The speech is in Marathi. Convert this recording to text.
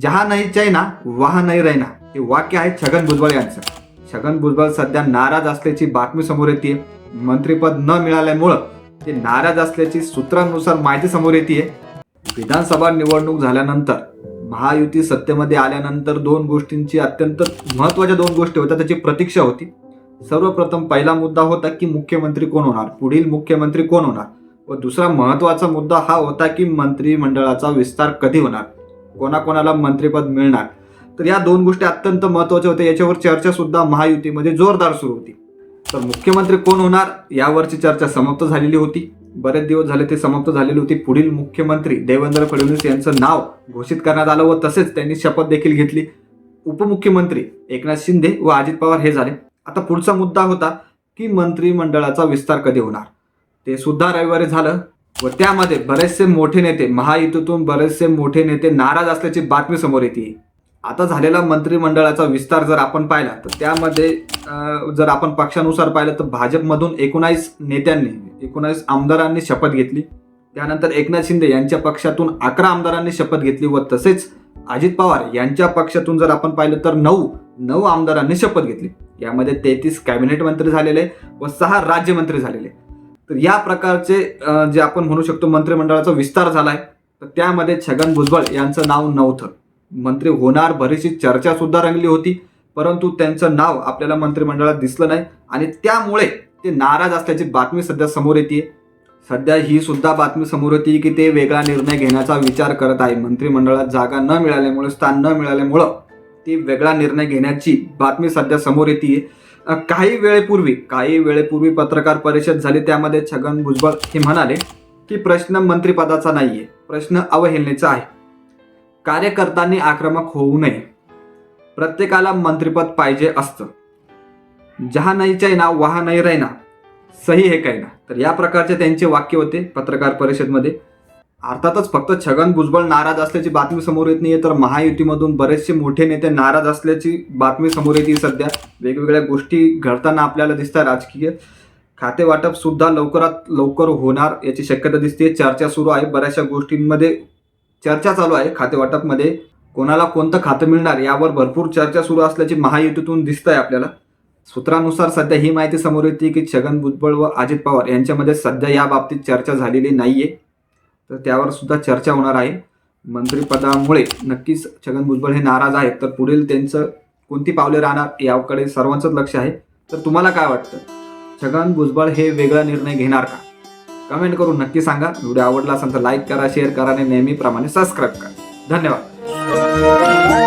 जहा नाही चायना वहा नाही राहिना। हे वाक्य आहे छगन भुजबळ यांचं। छगन भुजबळ सध्या नाराज असल्याची बातमी समोर येते. मंत्रीपद न मिळाल्यामुळं ते नाराज असल्याची सूत्रांनुसार माहिती समोर येते. विधानसभा निवडणूक झाल्यानंतर महायुती सत्तेमध्ये आल्यानंतर दोन गोष्टींची अत्यंत महत्त्वाच्या दोन गोष्टी होत्या त्याची प्रतीक्षा होती. सर्वप्रथम पहिला मुद्दा होता की मुख्यमंत्री कोण होणार? पुढील मुख्यमंत्री कोण होणार? व दुसरा महत्त्वाचा मुद्दा हा होता की मंत्रिमंडळाचा विस्तार कधी होणार? कोणाकोणाला मंत्रिपद मिळणार. तर या दोन गोष्टी अत्यंत महत्त्वाच्या होत्या. याच्यावर चर्चा सुद्धा महायुतीमध्ये जोरदार सुरू होती. तर मुख्यमंत्री कोण होणार? यावरची चर्चा समाप्त झालेली होती. बरेच दिवस झाले ते समाप्त झालेली होती. पुढील मुख्यमंत्री देवेंद्र फडणवीस यांचं नाव घोषित करण्यात आलं व तसेच त्यांनी शपथ देखील घेतली. उपमुख्यमंत्री एकनाथ शिंदे व अजित पवार हे झाले. आता पुढचा मुद्दा होता की मंत्रिमंडळाचा विस्तार कधी होणार? ते सुद्धा रविवारी झालं. व त्यामध्ये बरेचसे मोठे नेते महायुतीतून बरेचसे मोठे नेते नाराज असल्याची बातमी समोर येते. आता झालेला मंत्रिमंडळाचा विस्तार जर आपण पाहिला तर त्यामध्ये जर आपण पक्षानुसार पाहिलं तर भाजपमधून एकोणास नेत्यांनी एकोणावीस आमदारांनी शपथ घेतली. त्यानंतर एकनाथ शिंदे यांच्या पक्षातून अकरा आमदारांनी शपथ घेतली व तसेच अजित पवार यांच्या पक्षातून जर आपण पाहिलं तर नऊ नऊ आमदारांनी शपथ घेतली. यामध्ये तेहतीस कॅबिनेट मंत्री झालेले व सहा राज्यमंत्री झालेले. तर या प्रकारचे जे आपण म्हणू शकतो मंत्रिमंडळाचा विस्तार झालाय तर त्यामध्ये छगन भुजबळ यांचं नाव नव्हतं. मंत्री होणार बरीचशी चर्चा सुद्धा रंगली होती परंतु त्यांचं नाव आपल्याला मंत्रिमंडळात दिसलं नाही आणि त्यामुळे ते नाराज असल्याची बातमी सध्या समोर येते सध्या ही सुद्धा बातमी समोर येते की ते वेगळा निर्णय घेण्याचा विचार करत आहे. मंत्रिमंडळात जागा न मिळाल्यामुळे स्थान न मिळाल्यामुळं ती वेगळा निर्णय घेण्याची बातमी सध्या समोर येते काही वेळेपूर्वी काही वेळेपूर्वी पत्रकार परिषद झाली त्यामध्ये छगन भुजबळ हे म्हणाले की प्रश्न मंत्रिपदाचा आहे प्रश्न अवहेलनेचा आहे. कार्यकर्त्यांनी आक्रमक होऊ नये. प्रत्येकाला मंत्रिपद पाहिजे असतं. जहा नाही चायना वहा नाही राहिना सही हे काय ना तर या प्रकारचे त्यांचे वाक्य होते पत्रकार परिषदमध्ये. अर्थातच फक्त छगन भुजबळ नाराज असल्याची बातमी समोर येत नाहीये तर महायुतीमधून बरेचसे मोठे नेते नाराज असल्याची बातमी समोर येते सध्या. वेगवेगळ्या गोष्टी घडताना आपल्याला दिसतात राजकीय. खाते वाटप सुद्धा लवकरात लवकर होणार याची शक्यता दिसते चर्चा सुरू आहे. बऱ्याचशा गोष्टींमध्ये चर्चा चालू आहे. खाते वाटपमध्ये कोणाला कोणतं खातं मिळणार यावर भरपूर चर्चा सुरू असल्याची महायुतीतून दिसत आहे आपल्याला. सूत्रानुसार सध्या ही माहिती समोर येते की छगन भुजबळ व अजित पवार यांच्यामध्ये सध्या या बाबतीत चर्चा झालेली नाहीये. तर त्यावर सुद्धा चर्चा होणार आहे. मंत्रिपदामुळे नक्कीच छगन भुजबळ हे नाराज आहेत. तर पुढील त्यांचं कोणती पावले राहणार याकडे सर्वांचंच लक्ष आहे. तर तुम्हाला काय वाटतं? छगन भुजबळ हे वेगळा निर्णय घेणार का? कमेंट करून नक्की सांगा. व्हिडिओ आवडला असेल तर लाईक करा शेअर करा आणि नेहमीप्रमाणे सबस्क्राईब करा. धन्यवाद.